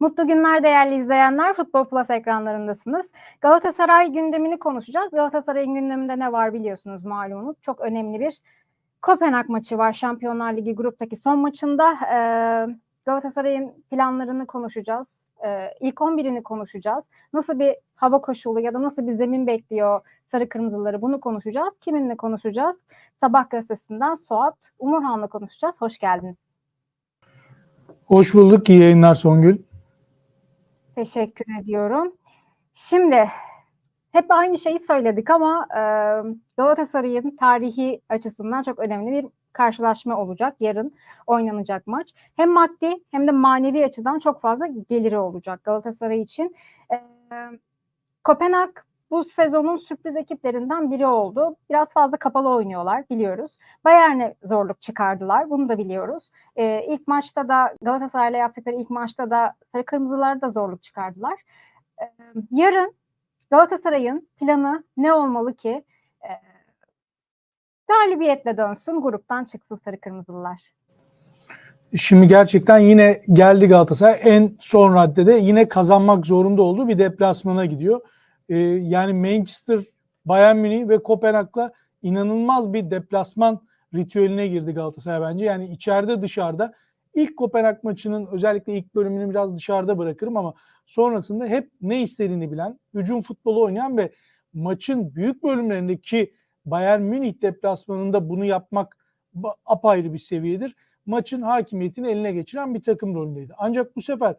Mutlu günler değerli izleyenler. Futbol Plus ekranlarındasınız. Galatasaray gündemini konuşacağız. Galatasaray'ın gündeminde ne var biliyorsunuz malumunuz. Çok önemli bir Kopenhag maçı var. Şampiyonlar Ligi gruptaki son maçında. Ee, Galatasaray'ın planlarını konuşacağız. Ee, ilk 11'ini konuşacağız. Nasıl bir hava koşulu ya da nasıl bir zemin bekliyor sarı kırmızıları bunu konuşacağız. Kiminle konuşacağız? Sabah gazetesinden Suat Umurhan'la konuşacağız. Hoş geldiniz. Hoş bulduk. İyi yayınlar Songül. Teşekkür ediyorum. Şimdi hep aynı şeyi söyledik ama e, Galatasaray'ın tarihi açısından çok önemli bir karşılaşma olacak. Yarın oynanacak maç. Hem maddi hem de manevi açıdan çok fazla geliri olacak Galatasaray için. E, Kopenhag bu sezonun sürpriz ekiplerinden biri oldu. Biraz fazla kapalı oynuyorlar biliyoruz. Bayern'e zorluk çıkardılar. Bunu da biliyoruz. Ee, ilk maçta da Galatasaray'la yaptıkları ilk maçta da Sarı Kırmızılar da zorluk çıkardılar. Ee, yarın Galatasaray'ın planı ne olmalı ki e, galibiyetle dönsün, gruptan çıksın Sarı Kırmızılar? Şimdi gerçekten yine geldi Galatasaray. En son raddede yine kazanmak zorunda olduğu bir deplasmana gidiyor. Ee, yani Manchester, Bayern Münih ve Kopenhag'la inanılmaz bir deplasman ritüeline girdi Galatasaray bence. Yani içeride dışarıda ilk Kopenhag maçının özellikle ilk bölümünü biraz dışarıda bırakırım ama sonrasında hep ne istediğini bilen, hücum futbolu oynayan ve maçın büyük bölümlerindeki Bayern Münih deplasmanında bunu yapmak apayrı bir seviyedir. Maçın hakimiyetini eline geçiren bir takım rolündeydi. Ancak bu sefer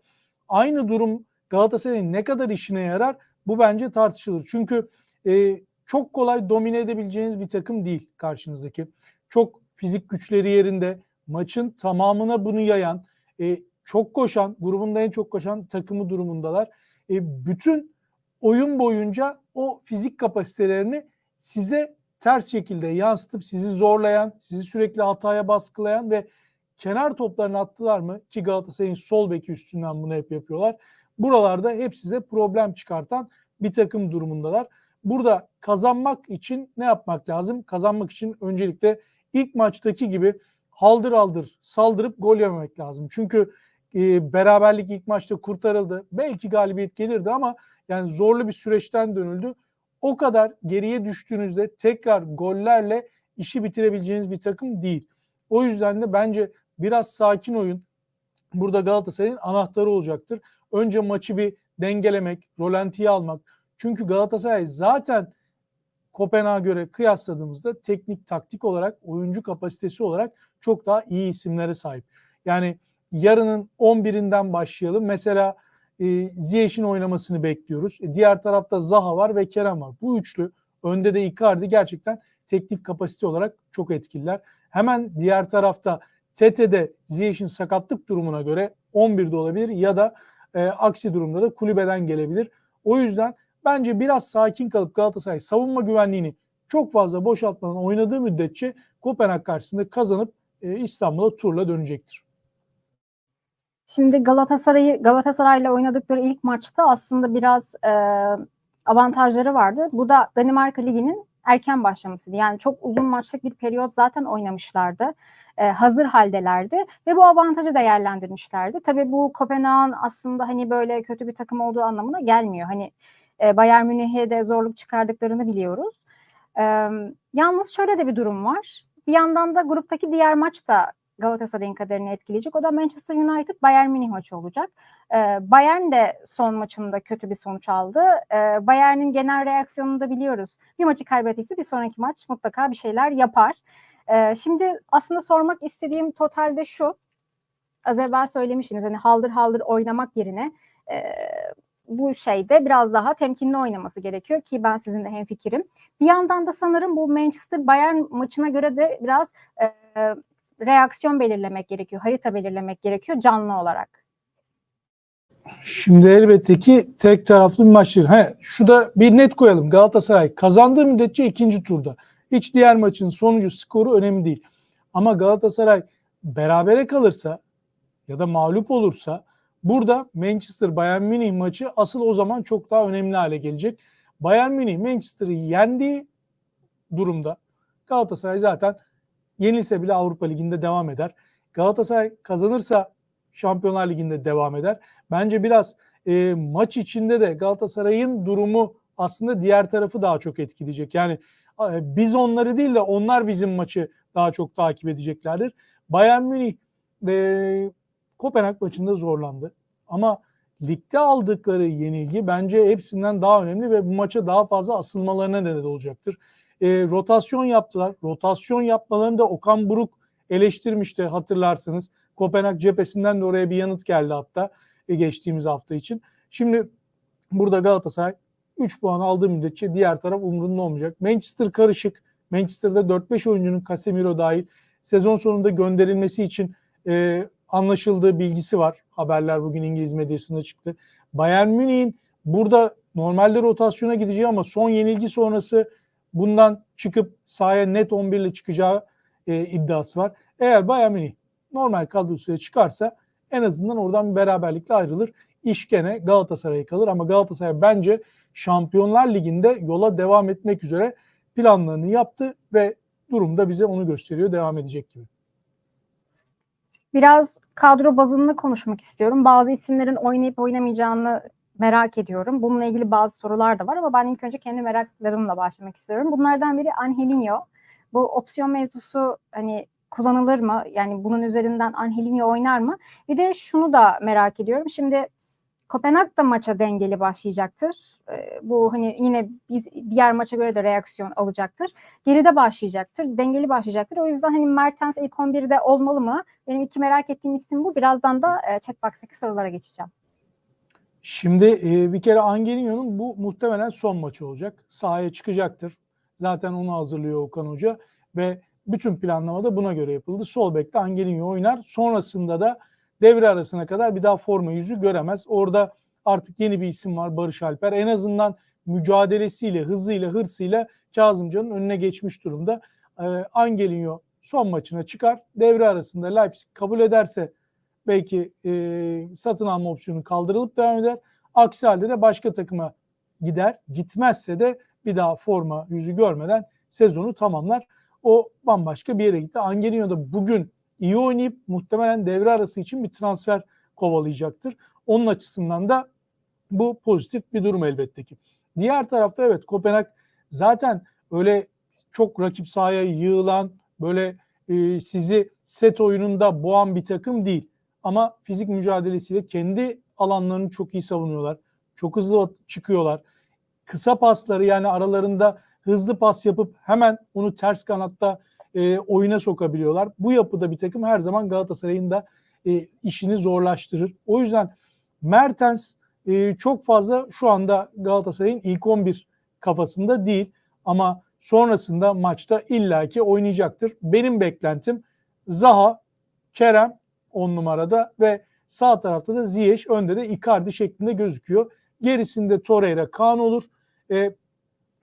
aynı durum Galatasaray'ın ne kadar işine yarar bu bence tartışılır. Çünkü e, çok kolay domine edebileceğiniz bir takım değil karşınızdaki. Çok fizik güçleri yerinde, maçın tamamına bunu yayan, e, çok koşan, grubunda en çok koşan takımı durumundalar. E, bütün oyun boyunca o fizik kapasitelerini size ters şekilde yansıtıp sizi zorlayan, sizi sürekli hataya baskılayan ve kenar toplarını attılar mı ki Galatasaray'ın sol beki üstünden bunu hep yapıyorlar. Buralarda hep size problem çıkartan bir takım durumundalar. Burada kazanmak için ne yapmak lazım? Kazanmak için öncelikle ilk maçtaki gibi haldır haldır saldırıp gol yememek lazım. Çünkü e, beraberlik ilk maçta kurtarıldı. Belki galibiyet gelirdi ama yani zorlu bir süreçten dönüldü. O kadar geriye düştüğünüzde tekrar gollerle işi bitirebileceğiniz bir takım değil. O yüzden de bence biraz sakin oyun burada Galatasaray'ın anahtarı olacaktır. Önce maçı bir dengelemek, rolantiye almak. Çünkü Galatasaray zaten Kopenhag'a göre kıyasladığımızda teknik taktik olarak, oyuncu kapasitesi olarak çok daha iyi isimlere sahip. Yani yarının 11'inden başlayalım. Mesela e, Ziyech'in oynamasını bekliyoruz. E, diğer tarafta Zaha var ve Kerem var. Bu üçlü önde de Icardi gerçekten teknik kapasite olarak çok etkililer. Hemen diğer tarafta TT'de Ziyech'in sakatlık durumuna göre 11'de olabilir ya da e, aksi durumda da kulübeden gelebilir. O yüzden bence biraz sakin kalıp Galatasaray savunma güvenliğini çok fazla boşaltmadan oynadığı müddetçe Kopenhag karşısında kazanıp e, İstanbul'a turla dönecektir. Şimdi Galatasaray'ı Galatasaray'la oynadıkları ilk maçta aslında biraz e, avantajları vardı. Bu da Danimarka Ligi'nin erken başlamasıydı. Yani çok uzun maçlık bir periyot zaten oynamışlardı. E, hazır haldelerdi ve bu avantajı değerlendirmişlerdi. Tabii bu Kopenhag'ın aslında hani böyle kötü bir takım olduğu anlamına gelmiyor. Hani e, Bayern Münih'e de zorluk çıkardıklarını biliyoruz. E, yalnız şöyle de bir durum var. Bir yandan da gruptaki diğer maç da Galatasaray'ın kaderini etkileyecek. O da Manchester United Bayern Münih maçı olacak. Ee, Bayern de son maçında kötü bir sonuç aldı. Ee, Bayern'in genel reaksiyonunu da biliyoruz. Bir maçı kaybettiyse bir sonraki maç mutlaka bir şeyler yapar. Ee, şimdi aslında sormak istediğim totalde şu. Az evvel söylemiştiniz hani haldır haldır oynamak yerine e, bu şeyde biraz daha temkinli oynaması gerekiyor ki ben sizinle hemfikirim. Bir yandan da sanırım bu Manchester Bayern maçına göre de biraz e, reaksiyon belirlemek gerekiyor, harita belirlemek gerekiyor canlı olarak. Şimdi elbette ki tek taraflı bir maçtır. He, şu da bir net koyalım. Galatasaray kazandığı müddetçe ikinci turda. Hiç diğer maçın sonucu, skoru önemli değil. Ama Galatasaray berabere kalırsa ya da mağlup olursa burada Manchester Bayern Münih maçı asıl o zaman çok daha önemli hale gelecek. Bayern Münih Manchester'ı yendiği durumda Galatasaray zaten yenilse bile Avrupa Ligi'nde devam eder. Galatasaray kazanırsa Şampiyonlar Ligi'nde devam eder. Bence biraz e, maç içinde de Galatasaray'ın durumu aslında diğer tarafı daha çok etkileyecek. Yani e, biz onları değil de onlar bizim maçı daha çok takip edeceklerdir. Bayern Münih e, Kopenhag maçında zorlandı. Ama ligde aldıkları yenilgi bence hepsinden daha önemli ve bu maça daha fazla asılmalarına neden olacaktır. E, rotasyon yaptılar. Rotasyon yapmalarını da Okan Buruk eleştirmişti hatırlarsınız. Kopenhag cephesinden de oraya bir yanıt geldi hatta e, geçtiğimiz hafta için. Şimdi burada Galatasaray 3 puan aldığı müddetçe diğer taraf umurunda olmayacak. Manchester karışık. Manchester'da 4-5 oyuncunun Casemiro dahil sezon sonunda gönderilmesi için e, anlaşıldığı bilgisi var. Haberler bugün İngiliz medyasında çıktı. Bayern Münih'in burada normalde rotasyona gideceği ama son yenilgi sonrası bundan çıkıp sahaya net 11 ile çıkacağı e, iddiası var. Eğer Bayern Münih normal kadrosuyla çıkarsa en azından oradan bir beraberlikle ayrılır. İş gene Galatasaray'a kalır ama Galatasaray bence Şampiyonlar Ligi'nde yola devam etmek üzere planlarını yaptı ve durumda bize onu gösteriyor devam edecek gibi. Biraz kadro bazında konuşmak istiyorum. Bazı isimlerin oynayıp oynamayacağını merak ediyorum. Bununla ilgili bazı sorular da var ama ben ilk önce kendi meraklarımla başlamak istiyorum. Bunlardan biri Angelinho. Bu opsiyon mevzusu hani kullanılır mı? Yani bunun üzerinden Angelinho oynar mı? Bir de şunu da merak ediyorum. Şimdi Kopenhag da maça dengeli başlayacaktır. Ee, bu hani yine biz diğer maça göre de reaksiyon alacaktır. Geride başlayacaktır. Dengeli başlayacaktır. O yüzden hani Mertens ilk 11'de olmalı mı? Benim iki merak ettiğim isim bu. Birazdan da e, chatbox'taki sorulara geçeceğim. Şimdi e, bir kere Angelinho'nun bu muhtemelen son maçı olacak. Sahaya çıkacaktır. Zaten onu hazırlıyor Okan Hoca ve bütün planlama da buna göre yapıldı. Sol bekte Angelinho oynar. Sonrasında da devre arasına kadar bir daha forma yüzü göremez. Orada artık yeni bir isim var Barış Alper. En azından mücadelesiyle, hızıyla, hırsıyla Kazımcan'ın önüne geçmiş durumda. Ee, Angelinho son maçına çıkar. Devre arasında Leipzig kabul ederse belki e, satın alma opsiyonu kaldırılıp devam eder. Aksi halde de başka takıma gider. Gitmezse de bir daha forma yüzü görmeden sezonu tamamlar. O bambaşka bir yere gitti. Angelino da bugün iyi oynayıp muhtemelen devre arası için bir transfer kovalayacaktır. Onun açısından da bu pozitif bir durum elbette ki. Diğer tarafta evet Kopenhag zaten öyle çok rakip sahaya yığılan böyle e, sizi set oyununda boğan bir takım değil. Ama fizik mücadelesiyle kendi alanlarını çok iyi savunuyorlar. Çok hızlı çıkıyorlar. Kısa pasları yani aralarında hızlı pas yapıp hemen onu ters kanatta e, oyuna sokabiliyorlar. Bu yapıda bir takım her zaman Galatasaray'ın da e, işini zorlaştırır. O yüzden Mertens e, çok fazla şu anda Galatasaray'ın ilk 11 kafasında değil ama sonrasında maçta illaki oynayacaktır. Benim beklentim Zaha, Kerem 10 numarada ve sağ tarafta da Ziyech önde de Icardi şeklinde gözüküyor. Gerisinde Torreira, Kaan olur. E,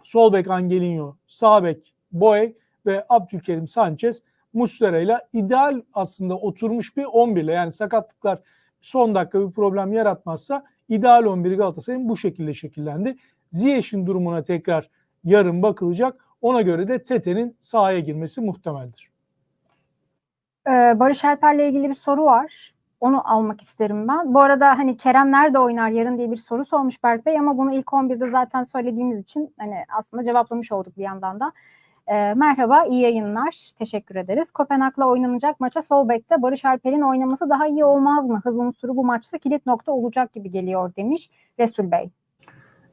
sol bek Angelinho, sağ bek Boey ve Abdülkerim Sanchez Muslera ile ideal aslında oturmuş bir 11 ile yani sakatlıklar son dakika bir problem yaratmazsa ideal 11 Galatasaray'ın bu şekilde şekillendi. Ziyech'in durumuna tekrar yarın bakılacak. Ona göre de Tete'nin sahaya girmesi muhtemeldir. Ee, Barış Alper'le ilgili bir soru var. Onu almak isterim ben. Bu arada hani Kerem nerede oynar yarın diye bir soru sormuş Berk Bey ama bunu ilk 11'de zaten söylediğimiz için hani aslında cevaplamış olduk bir yandan da. Ee, merhaba, iyi yayınlar. Teşekkür ederiz. Kopenhag'la oynanacak maça sol bekte Barış Alper'in oynaması daha iyi olmaz mı? Hız unsuru bu maçta kilit nokta olacak gibi geliyor demiş Resul Bey.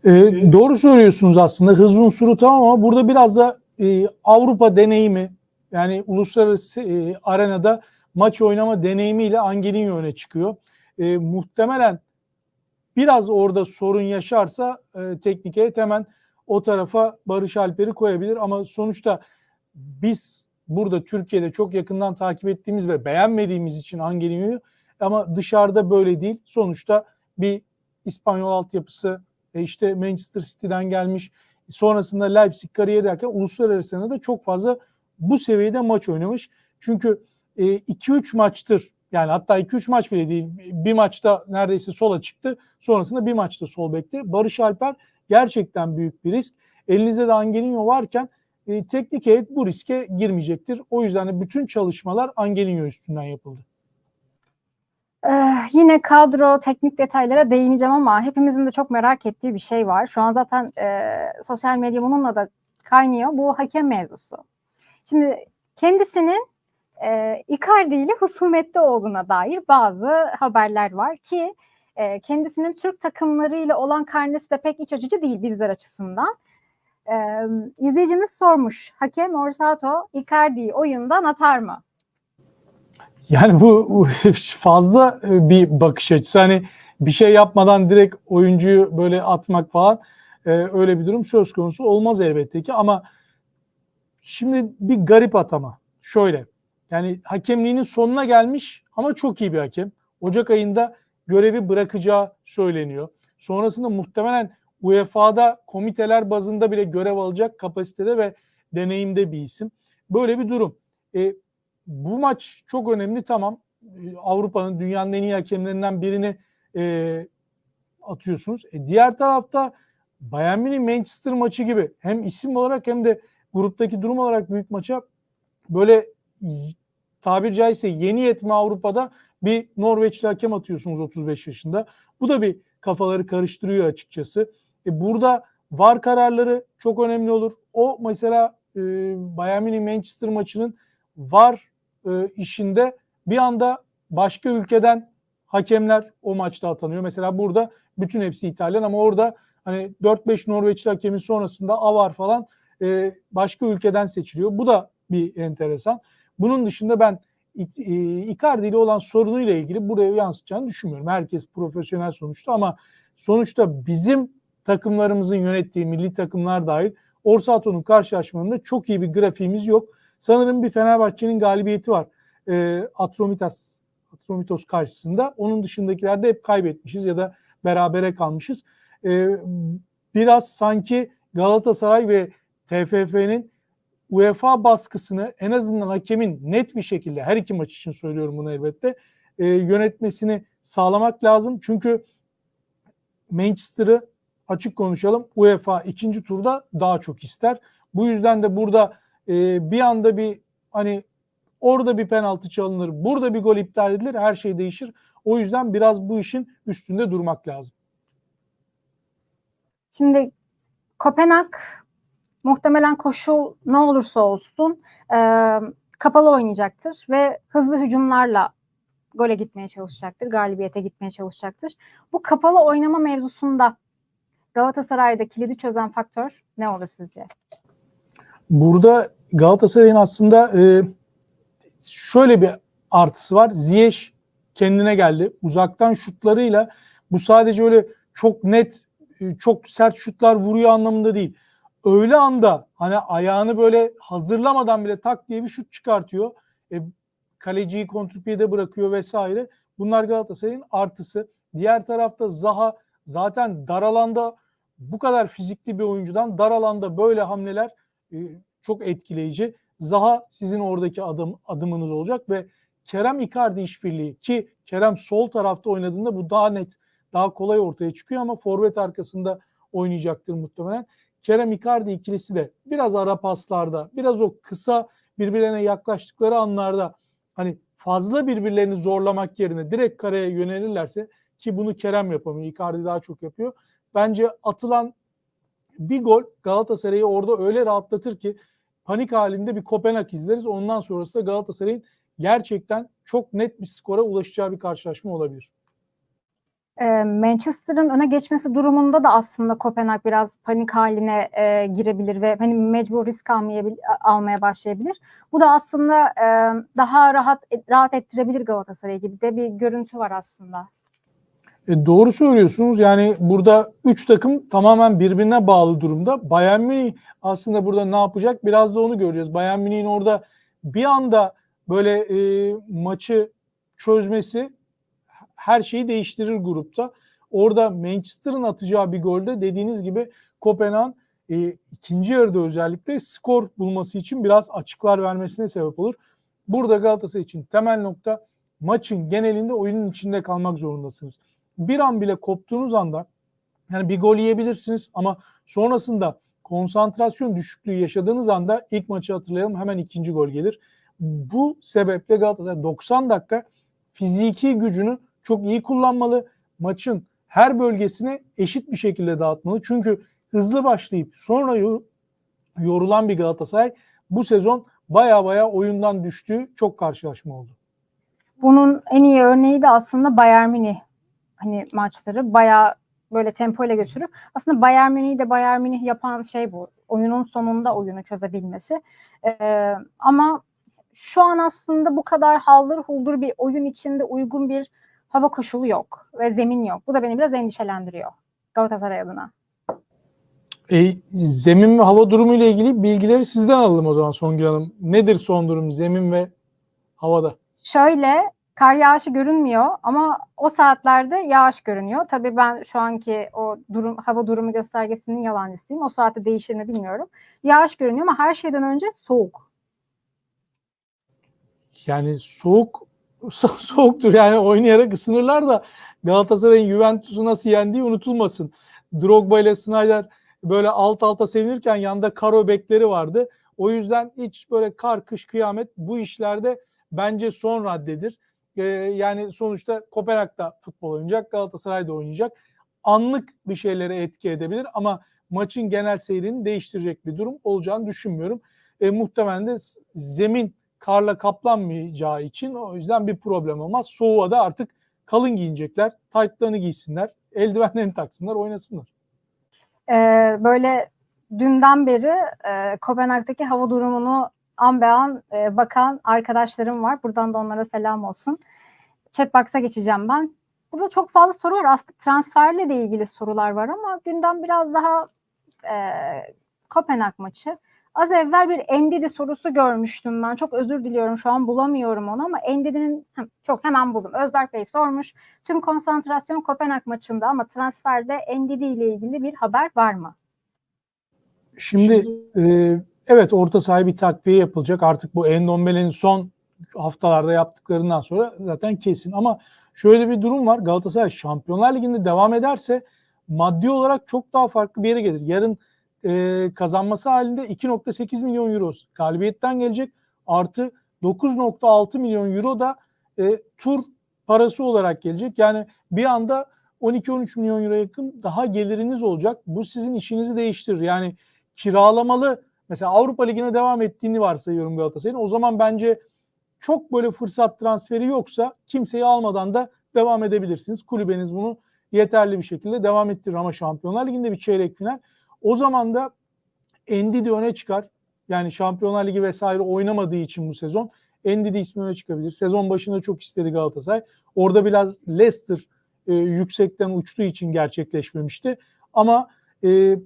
Ee, doğru söylüyorsunuz aslında. Hız unsuru tamam ama burada biraz da e, Avrupa deneyimi yani uluslararası e, arenada maç oynama deneyimiyle Angelinho öne çıkıyor. E, muhtemelen biraz orada sorun yaşarsa e, teknik heyet hemen o tarafa Barış Alper'i koyabilir ama sonuçta biz burada Türkiye'de çok yakından takip ettiğimiz ve beğenmediğimiz için Angelinho'yu ama dışarıda böyle değil. Sonuçta bir İspanyol altyapısı e işte Manchester City'den gelmiş. Sonrasında Leipzig kariyeri derken uluslararası da çok fazla bu seviyede maç oynamış. Çünkü 2-3 maçtır yani hatta 2-3 maç bile değil. Bir maçta neredeyse sola çıktı. Sonrasında bir maçta sol bekti. Barış Alper gerçekten büyük bir risk. Elinizde de Angelinho varken e, teknik heyet bu riske girmeyecektir. O yüzden de bütün çalışmalar Angelinho üstünden yapıldı. Ee, yine kadro, teknik detaylara değineceğim ama hepimizin de çok merak ettiği bir şey var. Şu an zaten e, sosyal medya bununla da kaynıyor. Bu hakem mevzusu. Şimdi kendisinin e, Icardi ile husumette olduğuna dair bazı haberler var ki e, kendisinin Türk takımlarıyla olan karnesi de pek iç açıcı değil bizler açısından. E, izleyicimiz sormuş. Hakem Orsato Icardi'yi oyundan atar mı? Yani bu bu fazla e, bir bakış açısı. Hani bir şey yapmadan direkt oyuncuyu böyle atmak falan e, öyle bir durum söz konusu olmaz elbette ki ama şimdi bir garip atama. Şöyle yani hakemliğinin sonuna gelmiş ama çok iyi bir hakem. Ocak ayında görevi bırakacağı söyleniyor. Sonrasında muhtemelen UEFA'da komiteler bazında bile görev alacak kapasitede ve deneyimde bir isim. Böyle bir durum. E, bu maç çok önemli tamam. E, Avrupa'nın dünyanın en iyi hakemlerinden birini e, atıyorsunuz. E, diğer tarafta Bayern Münih Manchester maçı gibi hem isim olarak hem de gruptaki durum olarak büyük maça böyle tabir caizse yeni yetme Avrupa'da bir Norveçli hakem atıyorsunuz 35 yaşında. Bu da bir kafaları karıştırıyor açıkçası. E, burada VAR kararları çok önemli olur. O mesela e, Bayern Münih Manchester maçının VAR e, işinde bir anda başka ülkeden hakemler o maçta atanıyor. Mesela burada bütün hepsi İtalyan ama orada hani 4-5 Norveçli hakemin sonrasında AVAR falan e, başka ülkeden seçiliyor. Bu da bir enteresan. Bunun dışında ben e, Icardi ile olan sorunuyla ilgili buraya yansıtacağını düşünmüyorum. Herkes profesyonel sonuçta ama sonuçta bizim takımlarımızın yönettiği milli takımlar dahil Orsato'nun karşılaşmalarında çok iyi bir grafiğimiz yok. Sanırım bir Fenerbahçe'nin galibiyeti var. E, Atromitas Atromitos karşısında. Onun dışındakilerde hep kaybetmişiz ya da berabere kalmışız. E, biraz sanki Galatasaray ve TFF'nin UEFA baskısını en azından hakemin net bir şekilde her iki maç için söylüyorum bunu elbette e, yönetmesini sağlamak lazım. Çünkü Manchester'ı açık konuşalım UEFA ikinci turda daha çok ister. Bu yüzden de burada e, bir anda bir hani orada bir penaltı çalınır, burada bir gol iptal edilir, her şey değişir. O yüzden biraz bu işin üstünde durmak lazım. Şimdi Kopenhag muhtemelen koşul ne olursa olsun e, kapalı oynayacaktır ve hızlı hücumlarla gole gitmeye çalışacaktır, galibiyete gitmeye çalışacaktır. Bu kapalı oynama mevzusunda Galatasaray'da kilidi çözen faktör ne olur sizce? Burada Galatasaray'ın aslında e, şöyle bir artısı var. Ziyech kendine geldi. Uzaktan şutlarıyla bu sadece öyle çok net, e, çok sert şutlar vuruyor anlamında değil. Öyle anda hani ayağını böyle hazırlamadan bile tak diye bir şut çıkartıyor. E, kaleciyi kontrpiyede bırakıyor vesaire. Bunlar Galatasaray'ın artısı. Diğer tarafta Zaha zaten dar alanda bu kadar fizikli bir oyuncudan dar alanda böyle hamleler e, çok etkileyici. Zaha sizin oradaki adım adımınız olacak ve Kerem Icardi işbirliği ki Kerem sol tarafta oynadığında bu daha net, daha kolay ortaya çıkıyor ama forvet arkasında oynayacaktır muhtemelen. Kerem Icardi ikilisi de biraz ara paslarda, biraz o kısa birbirlerine yaklaştıkları anlarda hani fazla birbirlerini zorlamak yerine direkt kareye yönelirlerse ki bunu Kerem yapamıyor, Icardi daha çok yapıyor. Bence atılan bir gol Galatasaray'ı orada öyle rahatlatır ki panik halinde bir Kopenhag izleriz. Ondan sonrası da Galatasaray'ın gerçekten çok net bir skora ulaşacağı bir karşılaşma olabilir. E, Manchester'ın öne geçmesi durumunda da aslında Kopenhag biraz panik haline e, girebilir ve hani mecbur risk almaya başlayabilir. Bu da aslında e, daha rahat rahat ettirebilir Galatasaray gibi de bir görüntü var aslında. E, doğru söylüyorsunuz. Yani burada üç takım tamamen birbirine bağlı durumda. Bayern Münih aslında burada ne yapacak? Biraz da onu göreceğiz. Bayern Münih'in orada bir anda böyle e, maçı çözmesi her şeyi değiştirir grupta. Orada Manchester'ın atacağı bir golde dediğiniz gibi Kopenhag'ın e, ikinci yarıda özellikle skor bulması için biraz açıklar vermesine sebep olur. Burada Galatasaray için temel nokta maçın genelinde oyunun içinde kalmak zorundasınız. Bir an bile koptuğunuz anda yani bir gol yiyebilirsiniz ama sonrasında konsantrasyon düşüklüğü yaşadığınız anda ilk maçı hatırlayalım hemen ikinci gol gelir. Bu sebeple Galatasaray 90 dakika fiziki gücünü çok iyi kullanmalı. Maçın her bölgesine eşit bir şekilde dağıtmalı. Çünkü hızlı başlayıp sonra yor- yorulan bir Galatasaray bu sezon baya baya oyundan düştüğü çok karşılaşma oldu. Bunun en iyi örneği de aslında Bayern Münih hani maçları bayağı böyle tempo ile götürüp aslında Bayern Münih'i de Bayern Münih yapan şey bu. Oyunun sonunda oyunu çözebilmesi. Ee, ama şu an aslında bu kadar haldır huldur bir oyun içinde uygun bir hava koşulu yok ve zemin yok. Bu da beni biraz endişelendiriyor Galatasaray adına. E, zemin ve hava durumu ile ilgili bilgileri sizden alalım o zaman Songül Hanım. Nedir son durum zemin ve havada? Şöyle kar yağışı görünmüyor ama o saatlerde yağış görünüyor. Tabii ben şu anki o durum hava durumu göstergesinin yalancısıyım. O saatte değişir mi bilmiyorum. Yağış görünüyor ama her şeyden önce soğuk. Yani soğuk so- soğuktur yani oynayarak ısınırlar da Galatasaray'ın Juventus'u nasıl yendiği unutulmasın. Drogba ile Snyder böyle alt alta sevinirken yanında karo bekleri vardı. O yüzden hiç böyle kar kış kıyamet bu işlerde bence son raddedir. Ee, yani sonuçta Kopenhag'da futbol oynayacak, Galatasaray'da oynayacak. Anlık bir şeylere etki edebilir ama maçın genel seyrini değiştirecek bir durum olacağını düşünmüyorum. E, muhtemelen de zemin karla kaplanmayacağı için o yüzden bir problem olmaz. Soğuğa da artık kalın giyinecekler. Taytlarını giysinler. Eldivenlerini taksınlar, oynasınlar. Ee, böyle dünden beri e, Kopenhag'daki hava durumunu an be an e, bakan arkadaşlarım var. Buradan da onlara selam olsun. Chatbox'a geçeceğim ben. Burada çok fazla soru var. Aslında transferle de ilgili sorular var ama gündem biraz daha e, Kopenhag maçı. Az evvel bir Endidi sorusu görmüştüm ben. Çok özür diliyorum şu an bulamıyorum onu ama Endidi'nin çok hemen buldum. Özberk Bey sormuş. Tüm konsantrasyon Kopenhag maçında ama transferde Endidi ile ilgili bir haber var mı? Şimdi e, evet orta sahaya bir takviye yapılacak. Artık bu Endombele'nin son haftalarda yaptıklarından sonra zaten kesin. Ama şöyle bir durum var. Galatasaray Şampiyonlar Ligi'nde devam ederse maddi olarak çok daha farklı bir yere gelir. Yarın e, kazanması halinde 2.8 milyon euro galibiyetten gelecek. Artı 9.6 milyon euro da e, tur parası olarak gelecek. Yani bir anda 12-13 milyon euro yakın daha geliriniz olacak. Bu sizin işinizi değiştirir. Yani kiralamalı mesela Avrupa Ligi'ne devam ettiğini varsayıyorum Galatasaray'ın. O zaman bence çok böyle fırsat transferi yoksa kimseyi almadan da devam edebilirsiniz. Kulübeniz bunu yeterli bir şekilde devam ettirir ama Şampiyonlar Ligi'nde bir çeyrek final. O zaman da Endidi öne çıkar. Yani Şampiyonlar Ligi vesaire oynamadığı için bu sezon Endidi ismi öne çıkabilir. Sezon başında çok istedi Galatasaray. Orada biraz Leicester e, yüksekten uçtuğu için gerçekleşmemişti. Ama e,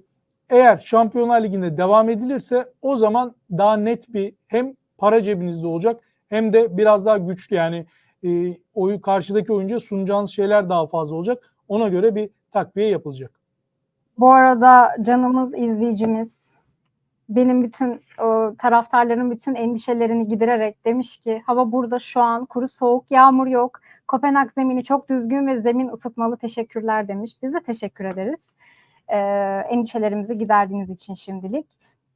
eğer Şampiyonlar Ligi'nde devam edilirse o zaman daha net bir hem para cebinizde olacak hem de biraz daha güçlü yani e, oyu karşıdaki oyuncuya sunacağınız şeyler daha fazla olacak. Ona göre bir takviye yapılacak. Bu arada canımız izleyicimiz benim bütün o, taraftarların bütün endişelerini gidererek demiş ki hava burada şu an kuru soğuk yağmur yok. Kopenhag zemini çok düzgün ve zemin ısıtmalı teşekkürler demiş. Biz de teşekkür ederiz. Ee, endişelerimizi giderdiğiniz için şimdilik.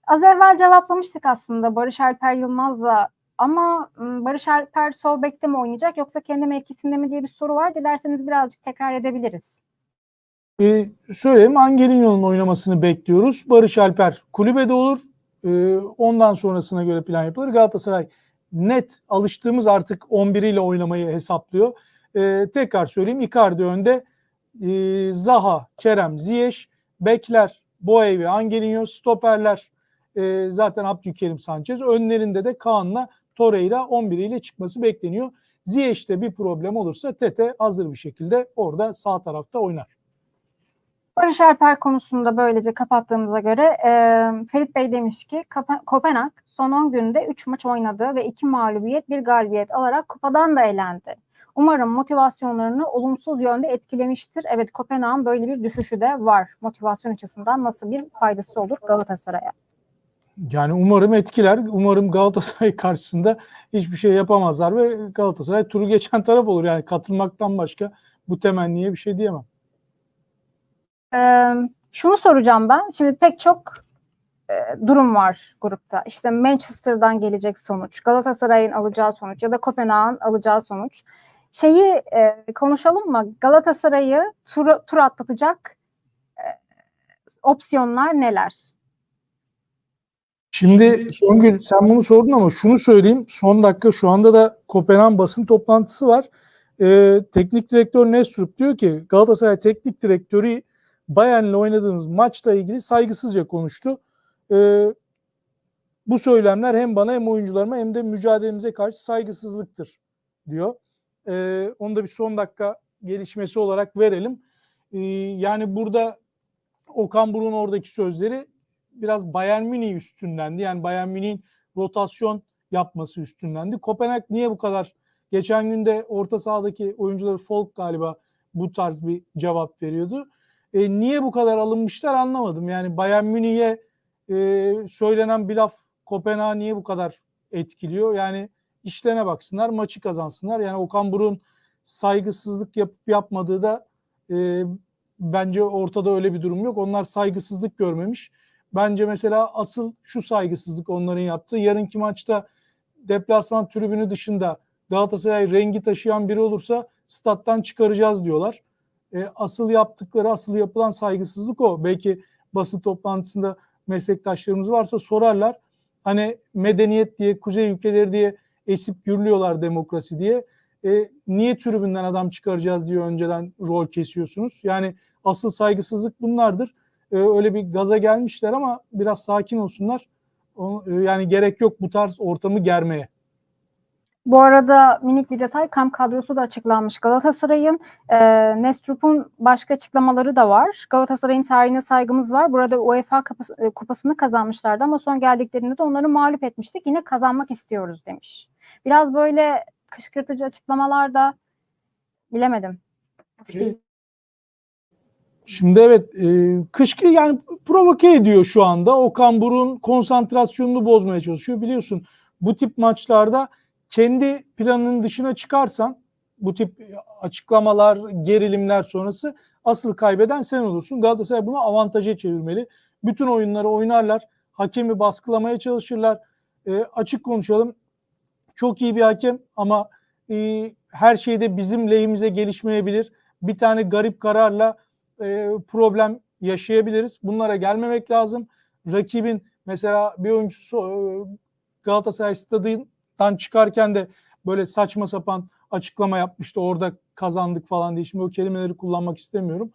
Az evvel cevaplamıştık aslında Barış Alper Yılmaz'la ama Barış Alper sol bekte mi oynayacak yoksa kendi mevkisinde mi diye bir soru var. Dilerseniz birazcık tekrar edebiliriz. Ee, söyleyeyim Angelinho'nun oynamasını bekliyoruz. Barış Alper kulübede olur. Ee, ondan sonrasına göre plan yapılır. Galatasaray net alıştığımız artık 11 ile oynamayı hesaplıyor. Ee, tekrar söyleyeyim Icardi önde. Ee, Zaha, Kerem, Ziyech, Bekler, Boey ve Angelinho, stoperler e, zaten Abdülkerim Sanchez. Önlerinde de Kaan'la Torreira 11 ile çıkması bekleniyor. Ziyech'te bir problem olursa Tete hazır bir şekilde orada sağ tarafta oynar. Barış Alper konusunda böylece kapattığımıza göre e, Ferit Bey demiş ki Kope- Kopenhag son 10 günde 3 maç oynadı ve 2 mağlubiyet, 1 galibiyet alarak kupadan da elendi. Umarım motivasyonlarını olumsuz yönde etkilemiştir. Evet Kopenhag'ın böyle bir düşüşü de var. Motivasyon açısından nasıl bir faydası olur Galatasaray'a? Yani umarım etkiler. Umarım Galatasaray karşısında hiçbir şey yapamazlar ve Galatasaray turu geçen taraf olur. Yani katılmaktan başka bu temenniye bir şey diyemem. Ee, şunu soracağım ben. Şimdi pek çok e, durum var grupta. İşte Manchester'dan gelecek sonuç, Galatasaray'ın alacağı sonuç ya da Kopenhag'ın alacağı sonuç. Şeyi e, konuşalım mı? Galatasaray'ı tur, tur atlatacak e, opsiyonlar neler? Şimdi Songül sen bunu sordun ama şunu söyleyeyim. Son dakika şu anda da Kopenhag basın toplantısı var. Ee, teknik direktör Nestrup diyor ki Galatasaray teknik direktörü Bayern'le oynadığımız maçla ilgili saygısızca konuştu. Ee, bu söylemler hem bana hem oyuncularıma hem de mücadelemize karşı saygısızlıktır diyor. Ee, onu da bir son dakika gelişmesi olarak verelim. Ee, yani burada Okan Buruk'un oradaki sözleri biraz Bayern Münih üstündendi. Yani Bayern Münih'in rotasyon yapması üstündendi. Kopenhag niye bu kadar geçen günde orta sahadaki oyuncuları Folk galiba bu tarz bir cevap veriyordu. E, niye bu kadar alınmışlar anlamadım. Yani Bayern Münih'e e, söylenen bir laf Kopenhag niye bu kadar etkiliyor? Yani işlerine baksınlar, maçı kazansınlar. Yani Okan Buruk'un saygısızlık yapıp yapmadığı da e, bence ortada öyle bir durum yok. Onlar saygısızlık görmemiş. Bence mesela asıl şu saygısızlık onların yaptığı. Yarınki maçta deplasman tribünü dışında Galatasaray rengi taşıyan biri olursa stat'tan çıkaracağız diyorlar. E, asıl yaptıkları, asıl yapılan saygısızlık o. Belki basın toplantısında meslektaşlarımız varsa sorarlar. Hani medeniyet diye, kuzey ülkeleri diye esip gürlüyorlar demokrasi diye. E, niye tribünden adam çıkaracağız diye önceden rol kesiyorsunuz? Yani asıl saygısızlık bunlardır. E, öyle bir gaza gelmişler ama biraz sakin olsunlar. O, e, yani gerek yok bu tarz ortamı germeye. Bu arada minik bir detay kamp kadrosu da açıklanmış Galatasaray'ın. E, Nestrup'un başka açıklamaları da var. Galatasaray'ın tarihine saygımız var. Burada UEFA kupası, e, kupasını kazanmışlardı ama son geldiklerinde de onları mağlup etmiştik. Yine kazanmak istiyoruz demiş. Biraz böyle kışkırtıcı açıklamalar da bilemedim. Değil. Şimdi evet e, kışkı yani provoke ediyor şu anda. Okan Buruk'un konsantrasyonunu bozmaya çalışıyor. Biliyorsun bu tip maçlarda kendi planının dışına çıkarsan bu tip açıklamalar, gerilimler sonrası asıl kaybeden sen olursun. Galatasaray bunu avantaja çevirmeli. Bütün oyunları oynarlar. Hakemi baskılamaya çalışırlar. E, açık konuşalım. Çok iyi bir hakem ama e, her şeyde bizim lehimize gelişmeyebilir. Bir tane garip kararla e, problem yaşayabiliriz. Bunlara gelmemek lazım. Rakibin mesela bir oyuncusu e, Galatasaray stadından çıkarken de böyle saçma sapan açıklama yapmıştı. Orada kazandık falan diye. Şimdi o kelimeleri kullanmak istemiyorum.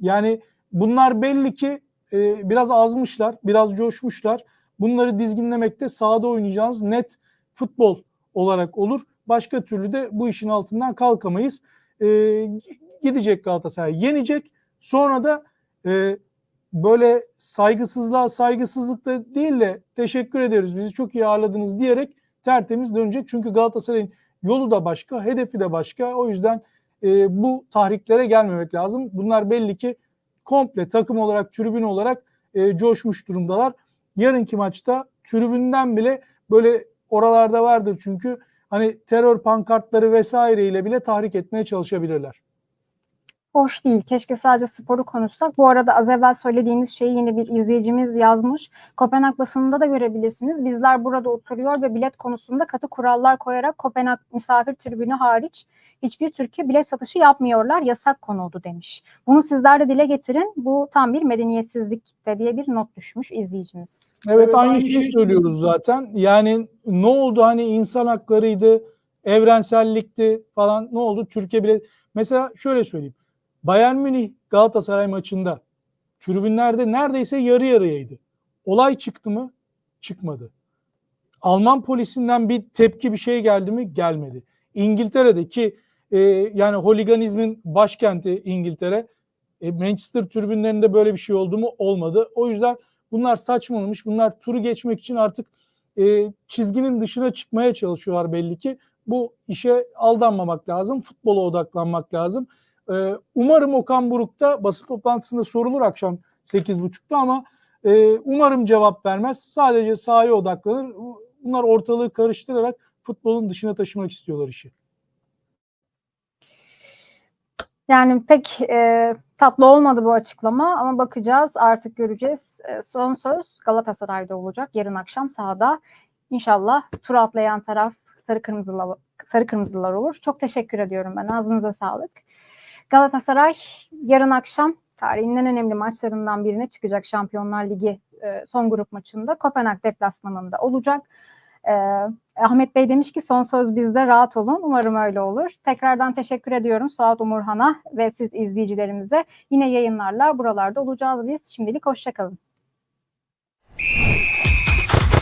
Yani bunlar belli ki e, biraz azmışlar, biraz coşmuşlar. Bunları dizginlemekte sahada oynayacağınız net futbol olarak olur. Başka türlü de bu işin altından kalkamayız. E, gidecek Galatasaray, yenecek. Sonra da e, böyle saygısızlığa saygısızlık da değil de teşekkür ederiz bizi çok iyi ağırladınız diyerek tertemiz dönecek. Çünkü Galatasaray'ın yolu da başka, hedefi de başka. O yüzden e, bu tahriklere gelmemek lazım. Bunlar belli ki komple takım olarak, tribün olarak e, coşmuş durumdalar. Yarınki maçta tribünden bile böyle oralarda vardır çünkü hani terör pankartları vesaireyle bile tahrik etmeye çalışabilirler hoş değil. Keşke sadece sporu konuşsak. Bu arada az evvel söylediğiniz şeyi yine bir izleyicimiz yazmış. Kopenhag basınında da görebilirsiniz. Bizler burada oturuyor ve bilet konusunda katı kurallar koyarak Kopenhag misafir tribünü hariç hiçbir Türkiye bilet satışı yapmıyorlar. Yasak konuldu demiş. Bunu sizler de dile getirin. Bu tam bir medeniyetsizlikte diye bir not düşmüş izleyicimiz. Evet, aynı, aynı şeyi söylüyoruz zaten. Yani ne oldu hani insan haklarıydı, evrensellikti falan ne oldu? Türkiye bile mesela şöyle söyleyeyim. Bayern Münih Galatasaray maçında tribünlerde neredeyse yarı yarıyaydı. Olay çıktı mı? Çıkmadı. Alman polisinden bir tepki bir şey geldi mi? Gelmedi. İngiltere'de ki e, yani holiganizmin başkenti İngiltere e, Manchester tribünlerinde böyle bir şey oldu mu? Olmadı. O yüzden bunlar saçmalamış. Bunlar turu geçmek için artık e, çizginin dışına çıkmaya çalışıyorlar belli ki. Bu işe aldanmamak lazım. Futbola odaklanmak lazım. Ee, umarım Okan Buruk da basın toplantısında sorulur akşam 8.30'da ama e, umarım cevap vermez. Sadece sahaya odaklanır. Bunlar ortalığı karıştırarak futbolun dışına taşımak istiyorlar işi. Yani pek e, tatlı olmadı bu açıklama ama bakacağız artık göreceğiz. E, son söz Galatasaray'da olacak yarın akşam sahada. İnşallah tur atlayan taraf sarı kırmızılı sarı kırmızılar olur. Çok teşekkür ediyorum ben. Ağzınıza sağlık. Galatasaray yarın akşam tarihin en önemli maçlarından birine çıkacak Şampiyonlar Ligi e, son grup maçında Kopenhag deplasmanında olacak. E, Ahmet Bey demiş ki son söz bizde rahat olun. Umarım öyle olur. Tekrardan teşekkür ediyorum Suat Umurhan'a ve siz izleyicilerimize. Yine yayınlarla buralarda olacağız biz. Şimdilik hoşçakalın.